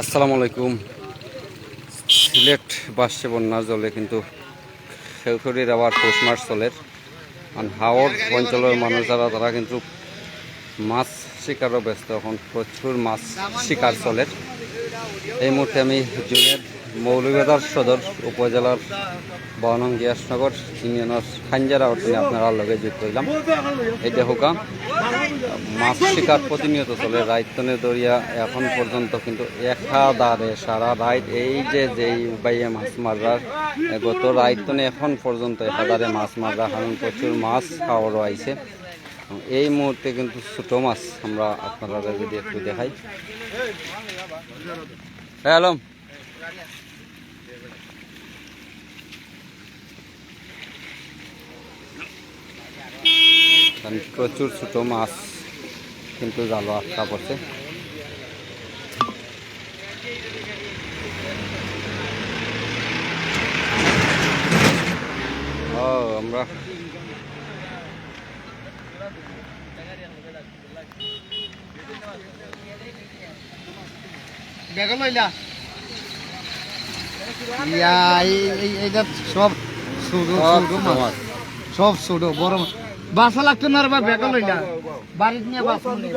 আসসালামু আলাইকুম। সিলেট বাসছে বন্যার জলে কিন্তু খেলখড়ির আবার পৌষ মাস চলের আর হাওড় অঞ্চলের মানুষ যারা, তারা কিন্তু মাছ শিকারও ব্যস্ত। এখন প্রচুর মাছ শিকার চলের এই মুহূর্তে আমি জুনের মৌলভীবাজার সদর উপজেলার বনং গিয়াসনগর ইউনিয়নের খাঞ্জারা অর্থে আপনারা লগে যুক্ত হইলাম। এই দেহকা মাছ শিকার প্রতিনিয়ত চলে রাইতনে দরিয়া এখন পর্যন্ত কিন্তু একাধারে সারা রাইত এই যে যেই উপায়ে মাছ মাররার এ, গত রাইতনে এখন পর্যন্ত একাধারে মাছ মাররা কারণ প্রচুর মাছ খাওয়ারও আইছে। এই মুহূর্তে কিন্তু ছোটো মাছ আমরা আপনারা যদি একটু দেখাই। হ্যাঁ আলম। কারণ প্রচুর ছোট মাছ কিন্তু জালো আটকা পড়ছে। ও আমরা সব ছোট সব সুডো বড় মাছ। বাসা লাগতো না বা বেগুন লইলা বাড়িতে নিয়ে বাসা নিয়ে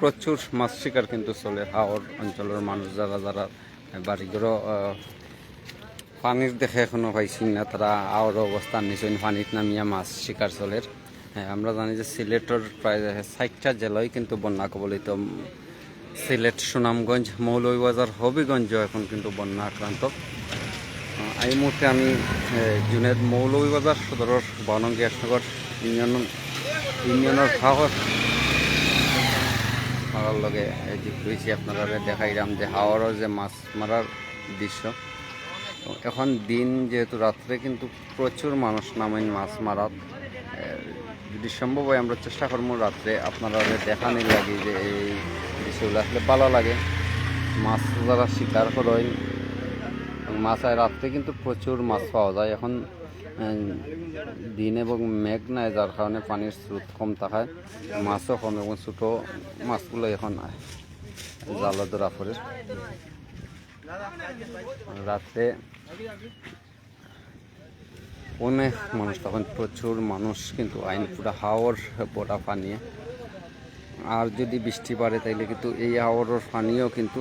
প্রচুর মাছ শিকার কিন্তু চলে হাওড় অঞ্চলের মানুষ যারা যারা বাড়িঘর পানির দেখে এখনও পাইছি না তারা আওয়ার অবস্থান নিচেন পানিত নামিয়া মাছ শিকার চলের হ্যাঁ, আমরা জানি যে সিলেটের প্রায় ষাটটা জেলায় কিন্তু বন্যা কবলিত সিলেট সুনামগঞ্জ মৌলভীবাজার হবিগঞ্জ এখন কিন্তু বন্যা আক্রান্ত। এই মুহূর্তে আমি জুনের মৌলভীবাজার সদরের বনঙ্গি একনগর ইউনিয়ন ইউনিয়নের হাওর মারার লগে যুক্ত হয়েছি আপনারা দেখাইলাম যে হাওয়ারের যে মাছ মারার দৃশ্য। এখন দিন যেহেতু রাত্রে কিন্তু প্রচুর মানুষ নামেন মাছ মারাত এ, যদি সম্ভব হয় আমরা চেষ্টা করব রাত্রে আপনারা দেখানি লাগে যে এই দৃশ্যগুলো আসলে ভালো লাগে। মাছ যারা শিকার করেন মাছ রাত্রে কিন্তু প্রচুর মাছ পাওয়া যায়। এখন দিন এবং মেঘ নাই, যার কারণে পানির স্রোত কম থাকায় মাছও কম এবং ছোটো মাছগুলো এখন জালে ধরা পড়ে। রাত্রে অনেক মানুষ, তখন প্রচুর মানুষ কিন্তু আইন পুরা হাওর বড়া পানিয়ে আর যদি বৃষ্টি বাড়ে তাইলে কিন্তু এই হাওরের পানিও কিন্তু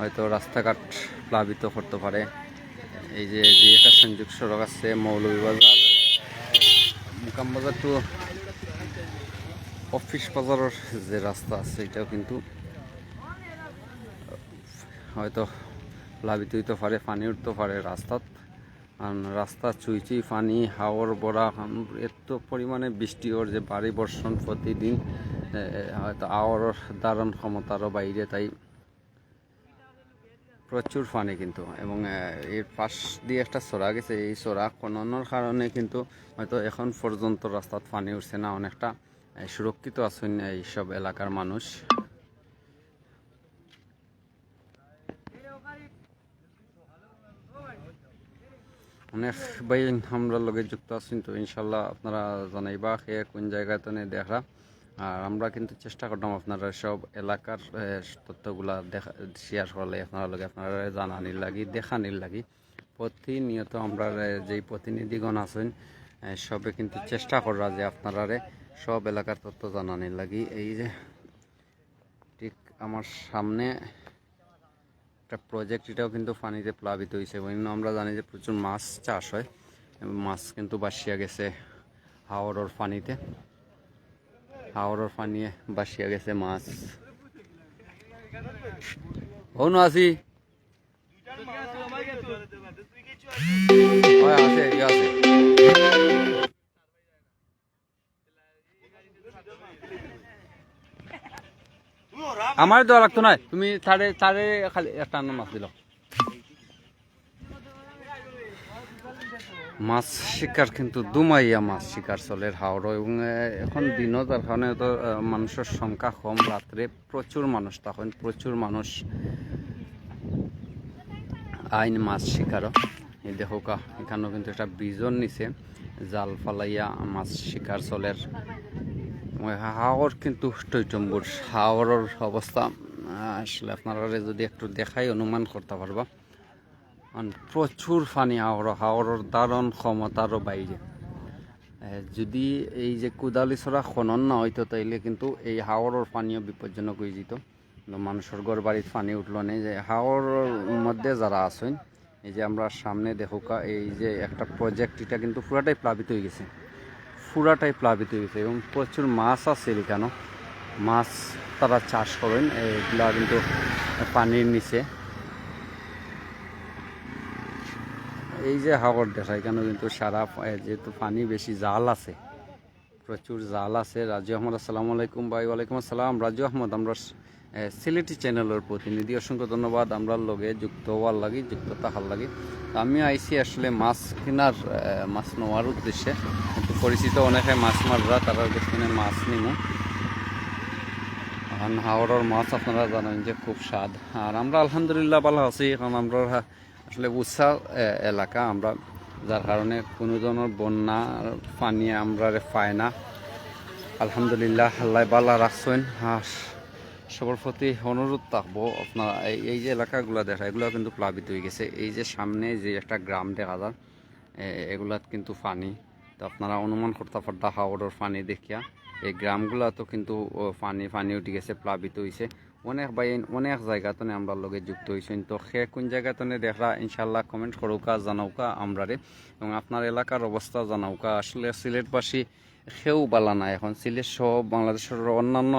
হয়তো রাস্তাঘাট প্লাবিত করতে পারে। এই যে একটা সংযোগ সড়ক আছে, মৌলভীবাজার। মুকাম বাজার টু অফিস বাজারের যে রাস্তা আছে, এটাও কিন্তু, হয়তো প্লাবিত হইতে পারে, পানি উঠতে পারে রাস্তাত। রাস্তা চুই চুই পানি, হাওর বড়া এত পরিমাণে বৃষ্টি, ওর যে বাড়ি বর্ষণ প্রতিদিন হয়তো আওয়ার দারণ ক্ষমতারও বাইরে, তাই প্রচুর পানি কিন্তু। এবং এর পাশ দিয়ে একটা চড়া গেছে, এই চড়া খননের কারণে কিন্তু হয়তো এখন পর্যন্ত রাস্তাত পানি উঠছে না, অনেকটা সুরক্ষিত আছেন এইসব এলাকার মানুষ। অনেক ভাই, আমরা লগে যুক্ত আছেন তো, ইনশাল্লাহ আপনারা জানাইবা সে কোন জায়গায় তো দেখা আর আমরা কিন্তু চেষ্টা করতাম আপনারা সব এলাকার তথ্যগুলা দেখা শেয়ার করলে আপনারা লগে আপনারা জানানির লাগি, দেখানির লাগি। প্রতিনিয়ত আমরা যেই প্রতিনিধিগণ আছেন সবে কিন্তু চেষ্টা করা যে আপনারা সব এলাকার তথ্য জানানির লাগি। এই যে ঠিক আমার সামনে একটা প্রজেক্ট এটাও কিন্তু পানিতে প্লাবিত হয়েছে আমরা জানি যে প্রচুর মাছ চাষ হয়। মাছ কিন্তু বাসিয়া গেছে হাওড়ের পানিতে। হাওড়ের পানিয়ে বাসিয়া গেছে মাছ। হন হয়, আছে আছে। আমার দেওয়া লাগতো না তুমি তারে তারে খালি একটা মাছ দিল। মাছ শিকার কিন্তু দুমাইয়া মাছ শিকার চলে হাওড় এবং এখন দিনও তার কারণে তো মানুষের সংখ্যা কম রাত্রে প্রচুর মানুষ, তখন প্রচুর মানুষ আইন মাছ শিকারও। এই দেখো কা, এখানেও কিন্তু একটা বিজন নিচে জাল ফালাইয়া মাছ শিকার চলের। হাওর কিন্তু টৈটম্বুর হাওরের অবস্থা আসলে আপনারা যদি একটু দেখাই, অনুমান করতে পারবা। প্রচুর পানি হাওর, হাওরের দারণ ক্ষমতারও বাইরে যদি এই যে কুদালি ছড়া খনন না হইতো তাইলে কিন্তু এই হাওরের পানিও বিপজ্জনক হয়ে যেত। মানুষের ঘর বাড়ির পানি উঠল না। এই যে হাওরের মধ্যে যারা আছেন, এই যে আমরা সামনে দেখোকা, এই যে একটা প্রজেক্ট এটা কিন্তু পুরাটাই প্লাবিত হয়ে গেছে। পুরাটাই প্লাবিত হয়ে গেছে এবং প্রচুর মাছ আছে এখানে। মাছ তারা চাষ করেন, এগুলা কিন্তু পানির নিচে। এই যে হাওর দেখা এখানে কিন্তু সারা যেহেতু পানি বেশি জাল আছে, প্রচুর জাল আছে। রাজু আহমদ, আসসালামু আলাইকুম ভাই, ওয়ালাইকুম আসসালাম। রাজু আহমদ, আমরা সিলেটি চ্যানেলের প্রতিনিধি, অসংখ্য ধন্যবাদ। আমরা লগে যুক্ত হওয়ার লাগি, যুক্ত থাকার লাগি। আমি আইসি আসলে মাছ কেনার মাছ নেওয়ার উদ্দেশ্যে। কিন্তু পরিচিত অনেকে মাছ মাররা, তারা পেছনে মাছ নিমু। এখন হাওড়ার মাছ আপনারা জানেন যে খুব স্বাদ। আর আমরা আলহামদুলিল্লাহ ভালো আছি, কারণ আমরা আসলে উৎসা এলাকা। আমরা যার কারণে কোনো ধরনের বন্যার পানি আমরা পাই না। আলহামদুলিল্লাহ, আল্লাহ বালা রাখছেন। আর সবার প্রতি অনুরোধ থাকব আপনারা এই- যে এলাকাগুলো দেখা, এগুলো কিন্তু প্লাবিত হয়ে গেছে। এই যে সামনে যে একটা গ্রাম দেখা যায় এগুলাত কিন্তু পানি। তো আপনারা অনুমান করতে পারতা হাওড়ের পানি দেখিয়া। এই গ্রামগুলা তো কিন্তু পানি পানি উঠে গেছে, প্লাবিত হয়েছে অনেক বাই অনেক জায়গাতে আমরা লগে যুক্ত হয়েছেন তো সে কোন জায়গাতে দেখরা ইনশাল্লাহ কমেন্ট করৌকা, জানাউকা আমরারে। এবং আপনার এলাকার অবস্থা জানাউকা। আসলে সিলেটবাসী সেও বালা না এখন। সিলেট সহ বাংলাদেশের অন্যান্য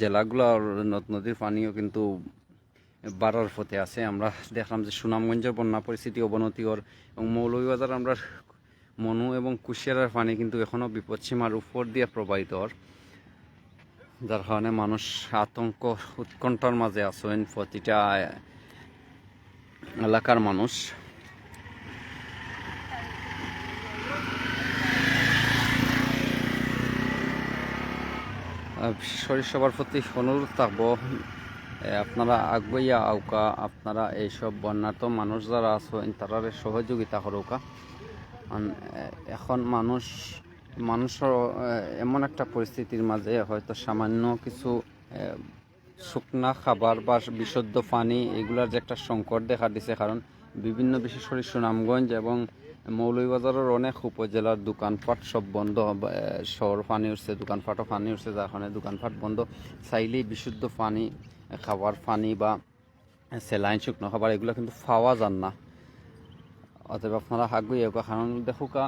জেলাগুলোর নদ নদীর পানিও কিন্তু বাড়ার পথে আছে। আমরা দেখলাম যে সুনামগঞ্জের বন্যা পরিস্থিতি অবনতি ওর এবং মৌলভীবাজার আমরা মনু এবং কুশিয়ারার পানি কিন্তু এখনও বিপদসীমার উপর দিয়ে প্রবাহিত ওর যার কারণে মানুষ আতঙ্ক উৎকণ্ঠার মাঝে আছেন প্রতিটা এলাকার মানুষ। করে সবার প্রতি অনুরোধ থাকব আপনারা আগুইয়া আউকা আপনারা এইসব বন্যার্ত মানুষ যারা আছেন তারা সহযোগিতা করুকা এখন মানুষ মানুষের এমন একটা পরিস্থিতির মাঝে হয়তো সামান্য কিছু শুকনা খাবার বা বিশুদ্ধ পানি, এগুলার যে একটা সংকট দেখা দিছে, কারণ বিভিন্ন বিশেষ করে সুনামগঞ্জ এবং মৌলভীবাজারের অনেক উপজেলার দোকানপাট সব বন্ধ শহর পানি উঠছে, দোকানপাটও পানি উঠছে, যার কারণে দোকানপাট বন্ধ। চাইলেই বিশুদ্ধ পানি, খাবার পানি বা স্যালাইন, শুকনো খাবার, এগুলো কিন্তু পাওয়া যান না। অতএব আপনারা এগো কারণ দেখুকা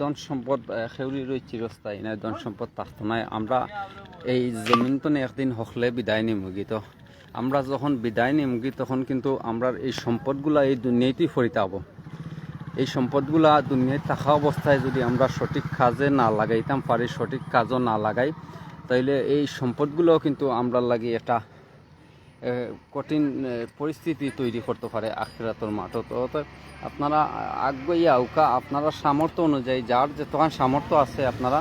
ধন সম্পদ সেউরি রই চিরস্থায়ী, নাই, ধন সম্পদ থাকতো নাই আমরা এই জমিন তো একদিন হকলে বিদায় নিমুগি তো। আমরা যখন বিদায় নিমুগি তখন কিন্তু আমরা এই সম্পদগুলা এই দুনিয়াতেই ফরিতে হব এই সম্পদগুলা দুনিয়ায় থাকা অবস্থায় যদি আমরা সঠিক কাজে না লাগাইতাম পারি সঠিক কাজও না লাগাই, তাইলে এই সম্পদগুলোও কিন্তু আমরা লাগি একটা কঠিন পরিস্থিতি তৈরি করতে পারে আখিরাতর মাঠও তো আপনারা আগুইয়া আউকা, আপনারা সামর্থ্য অনুযায়ী, যার যে তখন সামর্থ্য আছে, আপনারা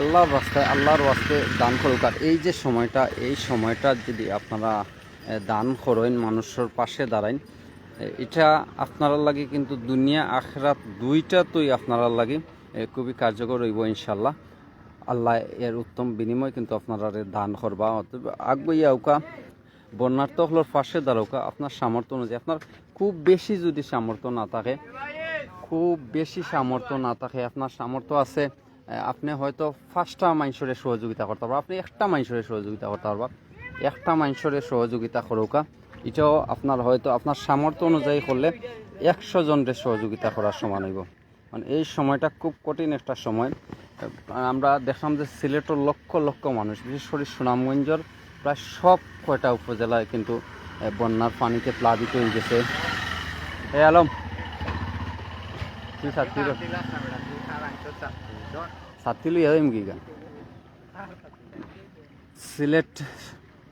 আল্লাহর রাস্তায়, আল্লাহর রাস্তে দান করুক। আর এই যে সময়টা, এই সময়টা যদি আপনারা দান করেন, মানুষের পাশে দাঁড়াইন এটা আপনারা লাগে কিন্তু দুনিয়া, আখরাত দুইটাতেই আপনারা লাগে খুবই কার্যকর হইব ইনশাল্লাহ আল্লাহ এর উত্তম বিনিময় কিন্তু আপনারা দান করবা। আগুইয়া আউকা বন্যার্থ হলোর পাশে দাঁড়াউকা আপনার সামর্থ্য অনুযায়ী। আপনার খুব বেশি যদি সামর্থ্য না থাকে, খুব বেশি সামর্থ্য না থাকে, আপনার সামর্থ্য আছে আপনি হয়তো পাঁচটা মানুষের সহযোগিতা করতে পারবেন। আপনি একটা মানুষের সহযোগিতা করতে পারবেন। একটা মানুষের সহযোগিতা করুকা এটাও আপনার হয়তো, আপনার সামর্থ্য অনুযায়ী করলে একশো জনের সহযোগিতা করার সমান হইব। মানে এই সময়টা খুব কঠিন একটা সময়। আমরা দেখলাম যে সিলেটের লক্ষ লক্ষ মানুষ, বিশেষ করে সুনামগঞ্জের প্রায় সব কয়টা উপজেলায় কিন্তু বন্যার পানিতে প্লাবিত হয়ে গেছে। এ, আলম। কি গান সিলেট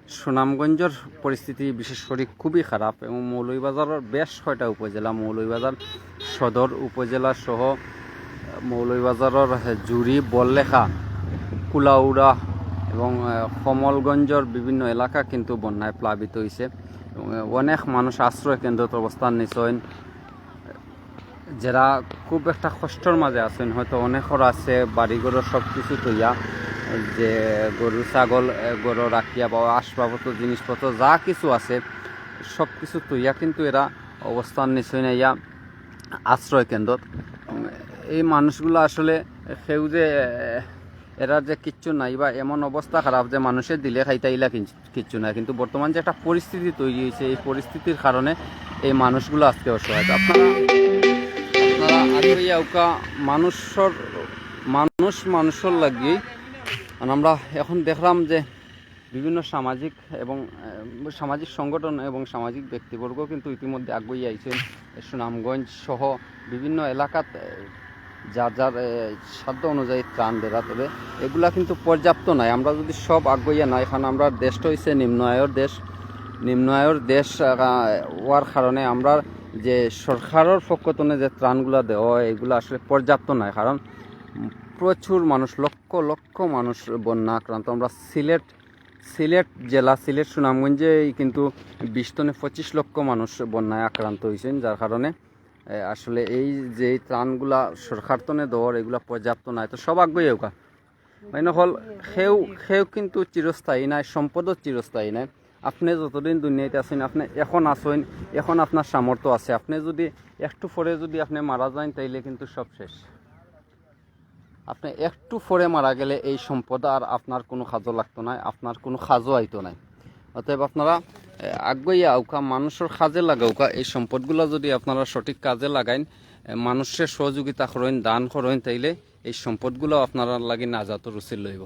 সুনামগঞ্জের পরিস্থিতি বিশেষ করে খুবই খারাপ এবং মৌলভীবাজারের বেশ কয়টা উপজেলা, মৌলভীবাজার সদর উপজেলা সহ মৌলভীবাজারের জুরি বললেখা, কুলাউড়া এবং কমলগঞ্জের বিভিন্ন এলাকা কিন্তু বন্যায় প্লাবিত হয়েছে অনেক মানুষ আশ্রয় কেন্দ্রত অবস্থান নিশ্চয় যারা খুব একটা কষ্টর মাঝে আছেন, হয়তো অনেকের আছে বাড়িঘরের সব কিছু তৈয়া, যে গরু, ছাগল গরু রাখিয়া বা আসবাবপত্র, জিনিসপত্র, যা কিছু আছে সব কিছু তৈয়া কিন্তু এরা অবস্থান নিশ্চয় নাইয়া আশ্রয় কেন্দ্রত। এই মানুষগুলো আসলে সেউ যে এ, এরা যে কিচ্ছু নাই বা এমন অবস্থা খারাপ যে মানুষের দিলে খাইতাইলা কিচ্ছু নাই। কিন্তু বর্তমান যে একটা পরিস্থিতি তৈরি হয়েছে এই পরিস্থিতির কারণে এই মানুষগুলো আজকে অসহায়। আপনারা আপনারা মানুষের মানুষ মানুষের লাগিয়ে আমরা এখন দেখলাম যে বিভিন্ন সামাজিক এবং সামাজিক সংগঠন এবং সামাজিক ব্যক্তিবর্গ কিন্তু ইতিমধ্যে আগুই আইছেন। সুনামগঞ্জ সহ বিভিন্ন এলাকাত যার যার সাধ্য অনুযায়ী ত্রাণ দেওয়া তবে এগুলা কিন্তু পর্যাপ্ত নয়। আমরা যদি সব আগুইয়া না এখন আমরা দেশটা হচ্ছে নিম্ন আয়ের দেশ। নিম্ন আয়ের দেশ হওয়ার কারণে আমরা যে সরকারের পক্ষ থেকে যে ত্রাণগুলা দেওয়া হয়, এগুলো আসলে পর্যাপ্ত নয়। কারণ প্রচুর মানুষ, লক্ষ লক্ষ মানুষ বন্যা আক্রান্ত। আমরা সিলেট সিলেট জেলা, সিলেট সুনামগঞ্জে কিন্তু বিশ টনে পঁচিশ লক্ষ মানুষ বন্যায় আক্রান্ত হয়েছেন যার কারণে আসলে এই যে ত্রাণগুলা সরকার তনে দেওয়ার, এগুলা পর্যাপ্ত নাই, তো সব আগ্রহী হোকা মানে হল, সেও সেও কিন্তু চিরস্থায়ী নাই, সম্পদও চিরস্থায়ী নাই। আপনি যতদিন দুনিয়াতে আছেন, আপনি এখন আসেন এখন আপনার সামর্থ্য আছে। আপনি যদি একটু পরে যদি আপনি মারা যান, তাইলে কিন্তু সব শেষ। আপনি একটু পরে মারা গেলে এই সম্পদ আর আপনার কোনো কাজও লাগতো না আপনার কোনো কাজও আইতো নাই। অতএব আপনারা আগুইয়া আউকা, মানুষের কাজে লাগাউকা এই সম্পদগুলো যদি আপনারা সঠিক কাজে লাগাইন মানুষের সহযোগিতা করেন, দান করেন, তাইলে এই সম্পদগুলো আপনারা লাগি নাজাত রুচি লইব।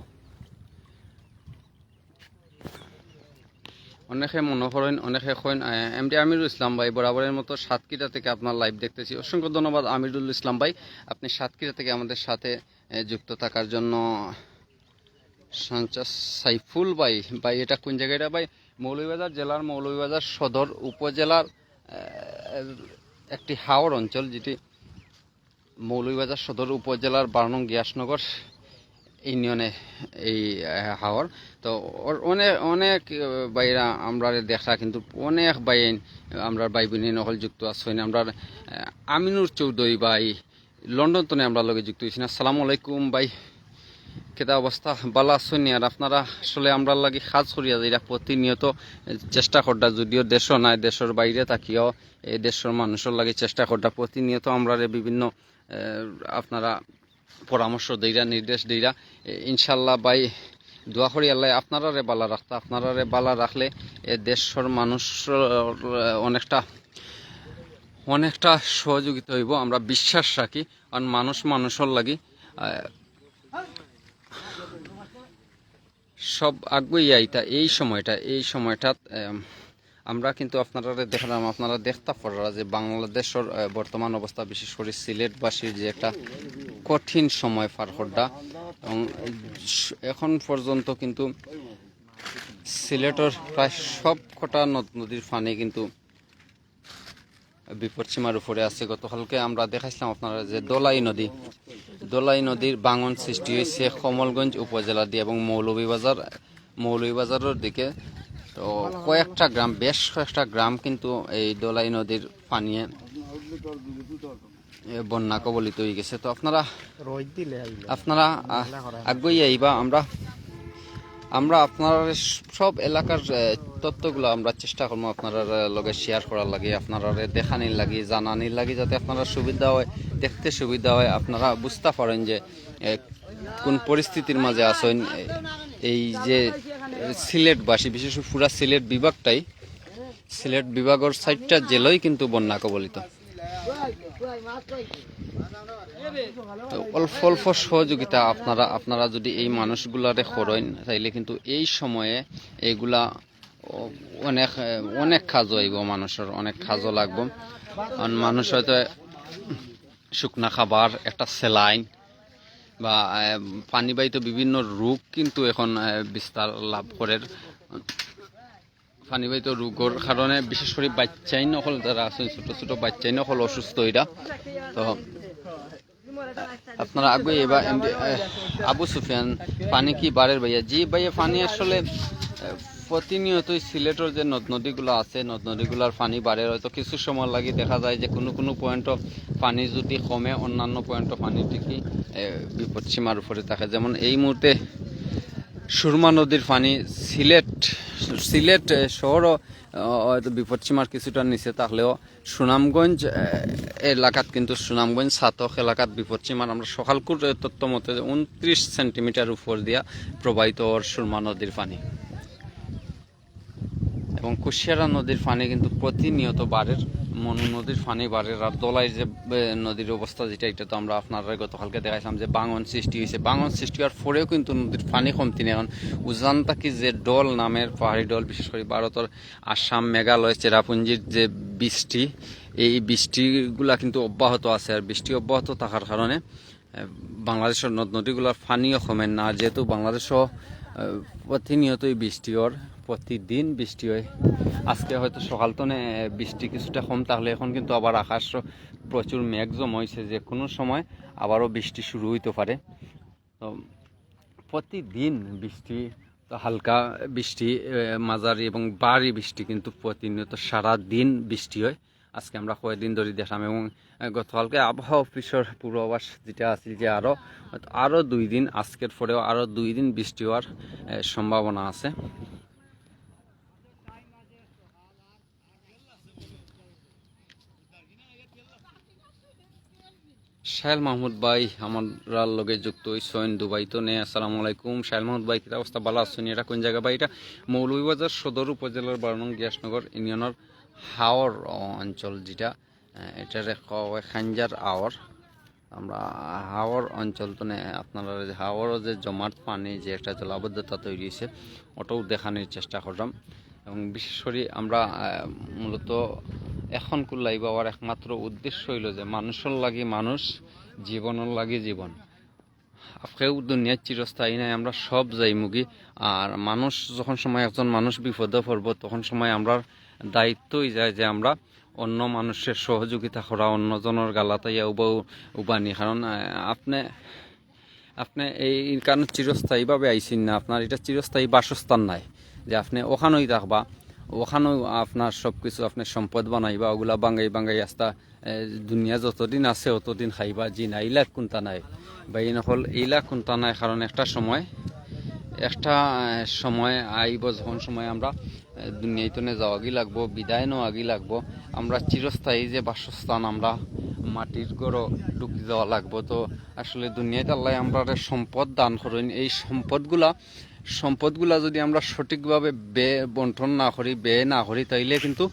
অনেকে মনে করেন, অনেকে কইন এমডি আমিরুল ইসলাম ভাই, বরাবরের মতো সাতক্ষীরা থেকে আপনার লাইভ দেখতেছি। অসংখ্য ধন্যবাদ আমিরুল ইসলাম ভাই। আপনি সাতক্ষীরা থেকে আমাদের সাথে যুক্ত থাকার জন্য। সাইফুল ভাই ভাই, এটা কোন জায়গাটা ভাই? মৌলভীবাজার জেলার মৌলভীবাজার সদর উপজেলার একটি হাওর অঞ্চল, যেটি মৌলভীবাজার সদর উপজেলার বারনং গিয়াসনগর ইউনিয়নে এই হাওর। তো অনেক অনেক বাইরা আমরা দেখা, কিন্তু অনেক বাইন আমরা বাই বোনে নকল যুক্ত আছেন আমরা আমিনুর চৌধুরী ভাই, লন্ডন তনে আমরা লগে যুক্ত হয়েছি আসসালামু আলাইকুম ভাই। কেদা অবস্থা? বালা আসনি আর আপনারা আসলে আমরা লাগি কাজ করিয়া যাই প্রতিনিয়ত চেষ্টা করডা, যদিও দেশ নাই, দেশের বাইরে থাকিও, এই দেশের মানুষের লাগে চেষ্টা করডা। প্রতিনিয়ত আমরা বিভিন্ন আপনারা পরামর্শ দেইরা, নির্দেশ দেইরা ইনশাল্লাহ ভাই, দোয়া করি আল্লাহ আপনারা রে বালা রাখতা আপনারা রে বালা রাখলে এ দেশের মানুষ অনেকটা অনেকটা সহযোগিতা হইব, আমরা বিশ্বাস রাখি। কারণ মানুষ মানুষের লাগি সব আগুই আইতা এই সময়টা, এই সময়টাত আমরা কিন্তু আপনারা দেখলাম, আপনারা দেখতে পারা যে বাংলাদেশের বর্তমান অবস্থা, বিশেষ করে সিলেটবাসীর যে একটা কঠিন সময় পার এবং এখন পর্যন্ত কিন্তু সিলেটের প্রায় সব কটা নদ নদীর পানি কিন্তু বিপদসীমার উপরে আছে। গতকালকে আমরা দেখাইছিলাম আপনারা যে দোলাই নদী। দোলাই নদীর বাঙন সৃষ্টি হয়েছে কমলগঞ্জ উপজেলা দিয়ে এবং মৌলভীবাজার মৌলভীবাজারের দিকে। তো কয়েকটা গ্রাম বেশ কয়েকটা গ্রাম কিন্তু এই দোলাই নদীর পানিয়ে বন্যা কবলিত হয়ে গেছে। তো আপনারা আপনারা আগুই আইবা আমরা আমরা আপনার সব এলাকার তথ্যগুলো আমরা চেষ্টা করব আপনার লগে শেয়ার করার লাগে, আপনারা দেখানির লাগে, জানানির লাগে, যাতে আপনারা সুবিধা হয়, দেখতে সুবিধা হয়। আপনারা বুঝতে পারেন যে কোন পরিস্থিতির মাঝে আসেন এই যে সিলেটবাসী, বিশেষ পুরা সিলেট বিভাগটাই, সিলেট বিভাগের সাইডটা জেলায় কিন্তু বন্যা কবলিত। অল্প অল্প সহযোগিতা আপনারা আপনারা যদি এই মানুষগুলারে করেন তাইলে কিন্তু এই সময়ে এইগুলা অনেক অনেক কাজও আইব, মানুষের অনেক কাজও লাগবো। কারণ মানুষ হয়তো শুকনা খাবার, একটা সেলাইন বা পানিবাহিত বিভিন্ন রোগ কিন্তু এখন বিস্তার লাভ করে। পানিবাহিত রোগের কারণে বিশেষ করে বাচ্চাই নকল, যারা আছেন, ছোট ছোট বাচ্চাই নকল অসুস্থ এরা তো আপনারা আগে এবার আবু সুফিয়ান, পানি কি বাড়ের ভাইয়া? জি ভাইয়া, পানি আসলে প্রতিনিয়তই সিলেটের যে নদ নদীগুলো আছে, নদ নদীগুলোর পানি বাড়ে। হয়তো কিছু সময় লাগে দেখা যায় যে কোনো কোনো পয়েন্টও পানি যদি কমে, অন্যান্য পয়েন্টও পানি ঠিকই বিপদসীমার উপরে থাকে। যেমন এই মুহূর্তে সুরমা নদীর পানি সিলেট সিলেট শহরও হয়তো বিপদসীমার কিছুটা নিচে, তাহলেও সুনামগঞ্জ এলাকাত কিন্তু সুনামগঞ্জ সাতক এলাকাত বিপদসীমার। আমরা সকালকুর তথ্য মতে উনত্রিশ সেন্টিমিটার উপর দিয়া প্রবাহিত সুরমা নদীর পানি। এবং কুশিয়ারা নদীর পানি কিন্তু প্রতিনিয়ত বাড়ের মনু নদীর পানি বাড়ের আর দোলাই যে নদীর অবস্থা যেটা, এটা তো আমরা আপনারা গতকালকে দেখাইছিলাম যে বাঙন সৃষ্টি হয়েছে। বাঙন সৃষ্টি হওয়ার পরেও কিন্তু নদীর পানি কমতি নেই। এখন উজান থাকি যে ডল নামের পাহাড়ি ডল, বিশেষ করে ভারতের আসাম, মেঘালয়, চেরাপুঞ্জির যে বৃষ্টি, এই বৃষ্টিগুলা কিন্তু অব্যাহত আছে। আর বৃষ্টি অব্যাহত থাকার কারণে বাংলাদেশের নদ নদীগুলোর পানিও কমেন না। যেহেতু বাংলাদেশও প্রতিনিয়তই বৃষ্টি ওর প্রতিদিন বৃষ্টি হয়। আজকে হয়তো সকাল তো বৃষ্টি কিছুটা কম, তাহলে এখন কিন্তু আবার আকাশ প্রচুর মেঘ জমা হয়েছে যে কোনো সময় আবারও বৃষ্টি শুরু হইতে পারে। তো প্রতিদিন বৃষ্টি, তো হালকা বৃষ্টি মাঝারি এবং বাড়ি বৃষ্টি কিন্তু প্রতিনিয়ত সারা দিন বৃষ্টি হয়। আজকে আমরা কয়েকদিন ধরে দেখলাম এবং গতকালকে আবহাওয়া অফিসের পূর্বাভাস যেটা আছে যে আরও আরও দুই দিন, আজকের পরেও আরও দুই দিন বৃষ্টি হওয়ার সম্ভাবনা আছে। শাহেল মাহমুদ ভাই আমার লগে যুক্ত হইছেন দুবাই। তো নে, আসসালামু আলাইকুম। শাহেল মাহমুদ ভাই কিতা অবস্থা? ভালো আছেন? এটা কোন জায়গা ভাই? এটা মৌলভীবাজার সদর উপজেলার বারনং গিয়াসনগর ইউনিয়নের হাওর অঞ্চল যেটা এটার খাঞ্জার আওয়ার আমরা হাওর অঞ্চল তো আপনারা যে হাওড়ও যে জমাট পানি যে একটা জলাবদ্ধতা তৈরি হয়েছে, ওটাও দেখানোর চেষ্টা করলাম। এবং বিশেষ করে আমরা মূলত এখন কুল্লাই বাবার একমাত্র উদ্দেশ্য হইল যে মানুষের লাগি মানুষ, জীবনের লাগি জীবন। কেউ দুনিয়ার চিরস্থায়ী নাই, আমরা সব যাই মুগি আর মানুষ, যখন সময় একজন মানুষ বিপদে পড়ব, তখন সময় আমরা দায়িত্বই যায় যে আমরা অন্য মানুষের সহযোগিতা করা অন্যজনের গালাতাইয়া উবা উবানি। কারণ আপনি আপনি এই কারণে চিরস্থায়ীভাবে আইসিন না। আপনার এটা চিরস্থায়ী বাসস্থান নাই। যে আপনি ওখানেই থাকবা, ওখানেও আপনার সব কিছু আপনি সম্পদ বানাইবা, ওগুলা বাঙ্গাই বাঙ্গাই আস্তা দুনিয়া যতদিন আছে অতদিন খাইবা জি না এইলা কোনটা নাই। বা এই নকল এইলা কোনটা নাই, কারণ একটা সময় একটা সময় আইব, যখন সময় আমরা আহ, দুনিয়াইতনে যাওয়াগি লাগবো? বিদায় নেওয়াগি লাগবো? আমরা চিরস্থায়ী যে বাসস্থান আমরা মাটির গড়ও ঢুকি যাওয়া লাগবো। তো আসলে দুনিয়াতে আল্লাহ আমরা সম্পদ দান করেন। এই সম্পদগুলা সম্পদগুলা যদি আমরা সঠিকভাবে বে বন্টন না করি বে না করি তাইলে কিন্তু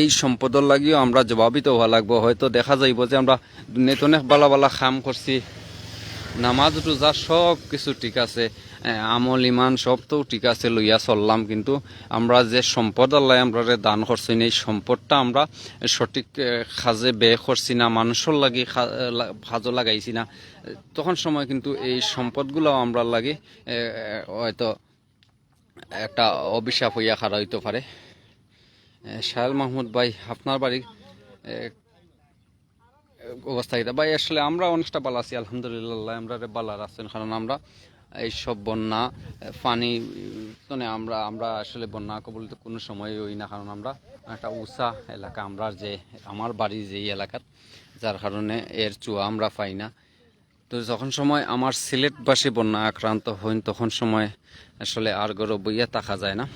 এই সম্পদের লাগিও আমরা জবাবিত হওয়া লাগবো। হয়তো দেখা যাইব যে আমরা দুনিয়াতে অনেক বালা বালা কাম করছি নামাজ রোজা সব কিছু ঠিক আছে। আমল ইমান সব তো ঠিক আছে লইয়া চললাম। কিন্তু আমরা যে সম্পদ আল্লাহ আমরা দান করছি না, এই সম্পদটা আমরা সঠিক কাজে ব্যয় করছি না মানুষের লাগে খা- লা- কাজও লাগাইছি না। তখন সময় কিন্তু এই সম্পদগুলো আমরা লাগে হয়তো একটা অভিশাপ হইয়া খাড়া হইতে পারে। শাহেল মাহমুদ ভাই আপনার বাড়ি এ, অবস্থা ভাই আসলে আমরা অনেকটা ভালো আছি আলহামদুলিল্লাহ আমরা বালার আছেন কারণ আমরা এই সব বন্যা পানি মানে আমরা আমরা আসলে বন্যা কবলিত কোনো সময় হই না, কারণ আমরা একটা উষা এলাকা, আমরা যে, আমার বাড়ি যেই এলাকার, যার কারণে এর চুয়া আমরা পাই না। তো যখন সময় আমার সিলেটবাসী বন্যা আক্রান্ত হইন তখন সময় আসলে আর গরো বইয়া থাকা যায় না।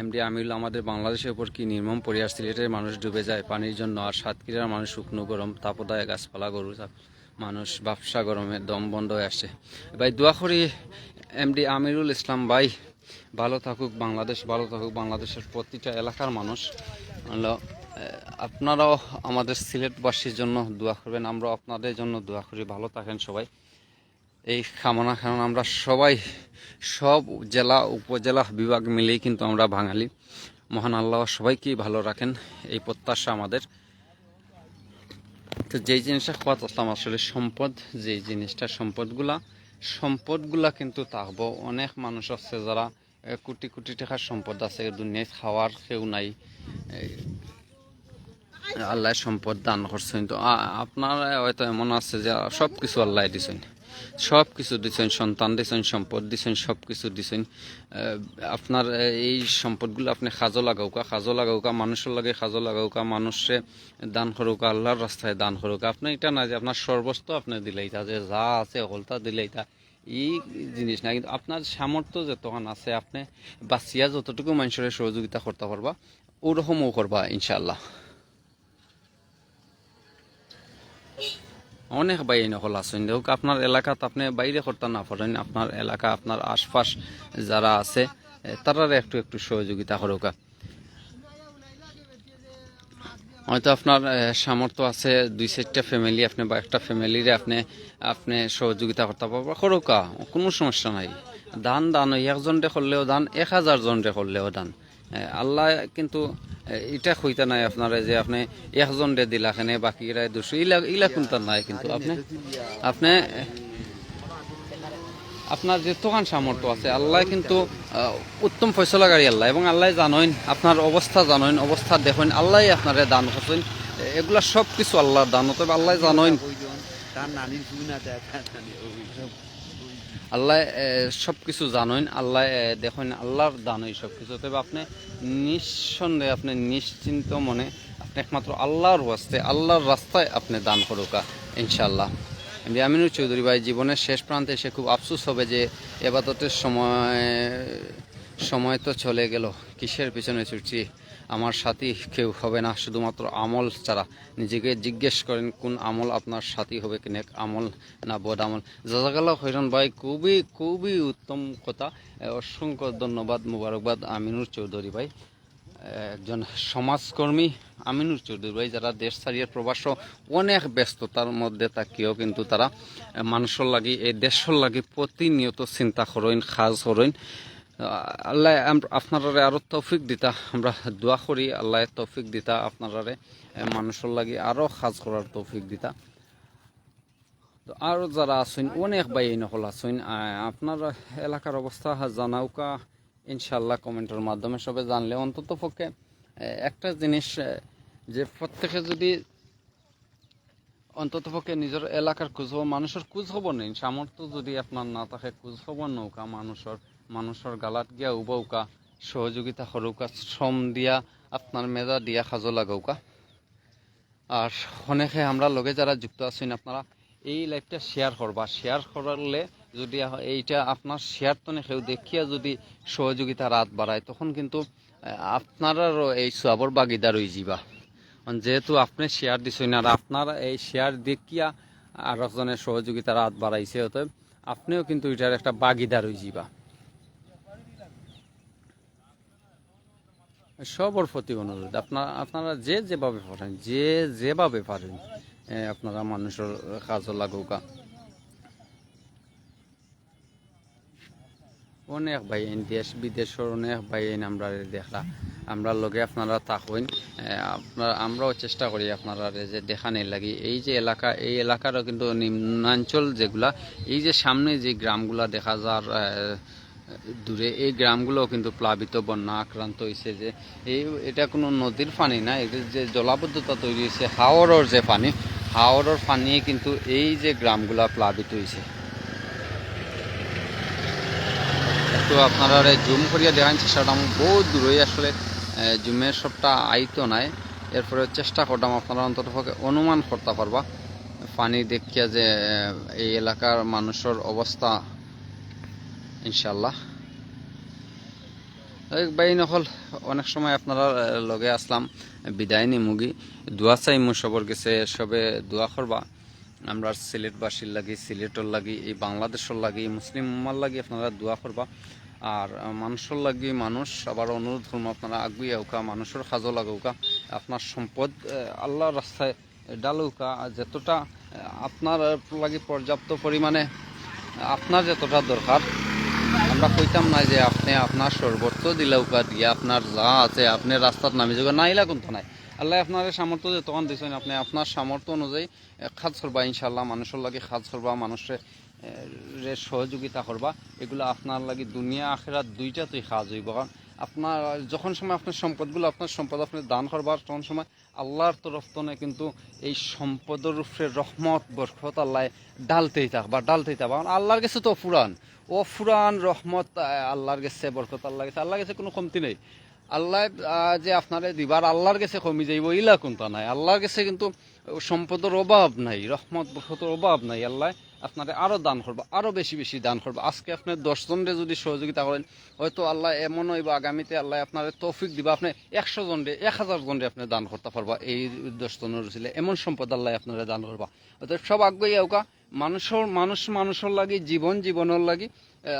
এমডি আমিরুল, আমাদের বাংলাদেশের উপর কি নির্মম পরিহার সিলেটের মানুষ ডুবে যায়, পানির জন্য আর সাতক্ষীরার মানুষ শুকনো গরম, তাপদায় গাছপালা, গরু মানুষ ব্যবসা গরমে দম বন্ধ হয়ে আসছে। ভাই, দোয়া করি এমডি আমিরুল ইসলাম ভাই, ভালো থাকুক বাংলাদেশ, ভালো থাকুক বাংলাদেশের প্রতিটা এলাকার মানুষ। আপনারাও আমাদের সিলেটবাসীর জন্য দোয়া করবেন আমরা আপনাদের জন্য দোয়া করি। ভালো থাকেন সবাই। এই কামনা কারণ আমরা সবাই, সব জেলা, উপজেলা বিভাগ মিলেই কিন্তু আমরা বাঙালি। মহান আল্লাহ সবাইকেই ভালো রাখেন। এই প্রত্যাশা আমাদের। তো যেই জিনিসটা খোয়া চাচ্ছিলাম আসলে সম্পদ, যেই জিনিসটা সম্পদগুলা সম্পদগুলা কিন্তু থাকব অনেক মানুষ আছে যারা কোটি কোটি টাকার সম্পদ আছে দুনিয়ায় খাওয়ার কেউ নাই। আল্লাহ সম্পদ দান করছেন। তো আপনারা হয়তো এমন আছে যে সব কিছু আল্লাহ দিছেন। সব কিছু দিছেন, সন্তান দিছেন, সম্পদ দিছেন সব কিছু দিছেন আপনার এই সম্পদগুলো আপনি সাজো লাগাউকা সাজো লাগাউকা মানুষের লাগে সাজো লাগাউকা মানুষে দান করুকা, আল্লাহর রাস্তায় দান করুকা। আপনি এটা না যে আপনার সর্বস্ব আপনি দিলেইতা যে যা আছে হলতা দিলেইতা এই জিনিস না। কিন্তু আপনার সামর্থ্য যতক্ষণ আছে, আপনি বাঁচিয়া যতটুকু মানুষের সহযোগিতা করতে পারবা, ওরকমও করবা ইনশাল্লাহ অনেক বাইরে নকল আছেন হোক আপনার এলাকাত আপনি বাইরে করতে না পারেন। আপনার এলাকা আপনার আশপাশ যারা আছে এ, তারারে একটু একটু সহযোগিতা করুকা। হয়তো আপনার সামর্থ্য আছে দুই চারটা ফ্যামিলি আপনি বা একটা ফ্যামিলিরে আপনি আপনি সহযোগিতা করতে পারবা করুকা কোনো সমস্যা নাই। দান দান একজন করলেও দান এক হাজার জন করলেও দান। আল্লাহ কিন্তু এটা কইতা নাই আপনারে যে আপনি একজন রে দিলা খানে বাকিরা দুশো ইলা ইলা কোনটা নাই কিন্তু, আপনি আপনি, আপনার যে তোকান সামর্থ্য আছে, আল্লাহ কিন্তু উত্তম ফয়সলাকারী আল্লাহ। এবং আল্লাহ জানেন, আপনার অবস্থা জানেন, অবস্থা দেখেন আল্লাহ আপনারে দান করছেন। এগুলা সব কিছু আল্লাহর দান। তবে আল্লাহ জানেন তার নানির সুবিনা দেয় তার নানি আল্লাহ সব কিছু জানেন, আল্লাহ দেখেন আল্লাহর দানই সব কিছু তবে আপনি নিঃসন্দেহে আপনি নিশ্চিন্ত মনে আপনি একমাত্র আল্লাহর ওয়াস্তে, আল্লাহর রাস্তায় আপনি দান করুকা ইনশাল্লাহ আমি আমিনুর চৌধুরী ভাই, জীবনের শেষ প্রান্তে এসে খুব আফসোস হবে যে এবাদতের সময় সময় তো চলে গেল, কিসের পিছনে ছুটছি? আমার সাথী কেউ হবে না, শুধুমাত্র আমল ছাড়া। নিজেকে জিজ্ঞেস করেন, কোন আমল আপনার সাথী হবে কি নেক আমল না বদ আমল? জাজাকাল্লাহ হইরন ভাই, খুবই খুবই উত্তম কথা। অসংখ্য ধন্যবাদ, মুবারকবাদ, আমিনুর চৌধুরী ভাই। একজন সমাজকর্মী আমিনুর চৌধুরী ভাই, যারা দেশ ছাড়িয়ে প্রবাস অনেক ব্যস্ততার মধ্যে থাকিও কিন্তু তারা মানুষের লাগি এই দেশের লাগি প্রতিনিয়ত চিন্তা করেন খাজ করেন। আল্লাহ আপনারারে আরও তৌফিক দিতা। আমরা দোয়া করি, আল্লাহ তৌফিক দিতা আপনারারে মানুষের লাগি আরও খাজ করার তৌফিক দিতা। তো আরও যারা আছেন, অনেক বাই নকল আছেন আপনার এলাকার অবস্থা জানাউকা ইনশাল্লাহ কমেন্টের মাধ্যমে সবে জানলে। অন্তত পক্ষে একটা জিনিস যে প্রত্যেকে যদি অন্তত পক্ষে নিজের এলাকার খোঁজ খবর, মানুষের খবর নেই সামর্থ্য যদি আপনার না থাকে খবর নৌকা, মানুষের মানুষের গালাত গিয়া উবৌকা সহযোগিতা সরৌকা শ্রম দিয়া আপনার মেজা দিয়া সাজো লাগাউকা আর অনেকে আমরা লগে যারা যুক্ত আছেন আপনারা এই লাইভটা শেয়ার করবা। শেয়ার করলে যদি এইটা আপনার শেয়ার তো কেউ দেখিয়া যদি সহযোগিতা রাত বাড়ায় তখন কিন্তু আহ, আপনারারও এই সবর বাগিদার হয়ে যাবা যেহেতু আপনি শেয়ার দিছেন আর আপনার এই শেয়ার দেখিয়া আর একজনের সহযোগিতা রাত বাড়াইছে অতএব আপনিও কিন্তু এটার একটা বাগিদার হয়ে যাবা সবর প্রতি অনুরোধ। আপনার আপনারা যে যেভাবে পারেন, যে যেভাবে পারেন আপনারা মানুষের কাজও লাগুকা। অনেক ভাই দেশ, বিদেশের অনেক ভাই আমরা দেখলা আমরা লগে আপনারা থাকুন আপনার, আমরাও চেষ্টা করি আপনারা যে দেখানের লাগি। এই যে এলাকা, এই এলাকারও কিন্তু নিম্নাঞ্চল যেগুলা, এই যে সামনে যে গ্রামগুলা দেখা যার দূরে, এই গ্রামগুলো কিন্তু প্লাবিত, বন্যা আক্রান্ত হয়েছে যে, এই, এটা কোনো নদীর পানি না এটা যে জলাবদ্ধতা তৈরি হয়েছে হাওড়ের যে পানি, হাওড়ের পানি কিন্তু এই যে গ্রামগুলা প্লাবিত হয়েছে তো আপনারা জুম করিয়া দেখান চেষ্টা করলাম বহুত দূরই আসলে জুমের সবটা আইতো নাই। এরপরে চেষ্টা করলাম আপনারা অন্তত অনুমান করতে পারবা। পানি দেখিয়া যে এই এলাকার মানুষের অবস্থা ইনশাল্লাহ বাই নকল অনেক সময় আপনারা লগে আসলাম, বিদায় নিমুগি দোয়া চাই মু সবর গেছে, সবে দোয়া করবা। আমরা সিলেটবাসীর লাগি, সিলেটর লাগি, এই বাংলাদেশের লাগি মুসলিম উম্মার লাগি আপনারা দোয়া করবা। আর মানুষের লাগি মানুষ, আবার অনুরোধ করব আপনারা আগুই আউকা মানুষের সাজো লাগাউকা, আপনার সম্পদ আল্লাহ রাস্তায় ডালুকা। যতটা আপনার লাগি পর্যাপ্ত পরিমাণে, আপনার যতটা দরকার আমরা কইতাম না যে আপনি আপনার সর্বত্র দিলাউকা দিয়ে আপনার যা আছে, আপনি রাস্তার নামি যোগা নাইলা কিন্তু নাই। আল্লাহ আপনার সামর্থ্য যে তখন দিয়েছেন আপনি আপনার সামর্থ্য অনুযায়ী খাদ সরবা ইনশাল্লাহ মানুষের লাগে খাদ সরবা মানুষের সহযোগিতা করবা, এগুলো আপনার লাগে দুনিয়া, আখেরাত দুইটাতেই কাজ হইব। কারণ আপনার, যখন সময় আপনার সম্পদগুলো, আপনার সম্পদ আপনি দান করবার, তখন সময় আল্লাহর তরফ থেকে কিন্তু এই সম্পদের উপরে রহমত, বরকত আল্লাহ ডালতেই থাকবা ডালতেই থাকবা কারণ আল্লাহর কাছে তো ফুরান ও ফুরান রহমত আল্লাহর গেছে বরকত আল্লাহর গেছে আল্লাহর কাছে কোনো কমতি নেই। আল্লাহ যে আপনারে দিবার, আল্লাহর কাছে কমি যাইব ইলা কোনটা নাই। আল্লাহর কাছে কিন্তু সম্পদের অভাব নাই, রহমত, বরকতের অভাব নাই। আল্লাহ আপনারে আরও দান করব, আরও বেশি বেশি দান করব। আজকে আপনি দশজনরে যদি সহযোগিতা করেন, হয়তো আল্লাহ এমন হইব আগামীতে আল্লাহ আপনার তৌফিক দিবা, আপনি একশো জনরে, এক হাজার জনরে আপনি দান করতে পারবা। এই দশজনের ছিল, এমন সম্পদ আল্লাহ আপনারা দান করবা। অর্থাৎ সব আগ্রহী আউকা মানুষের, মানুষ মানুষের লাগি, জীবন জীবনের লাগি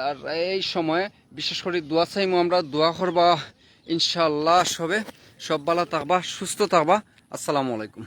আর এই সময়ে বিশেষ করে দোয়া চাইমু আমরা, দোয়া করবা ইনশাল্লাহ সবে। সব ভালো থাকবা, সুস্থ থাকবা। আসসালামু আলাইকুম।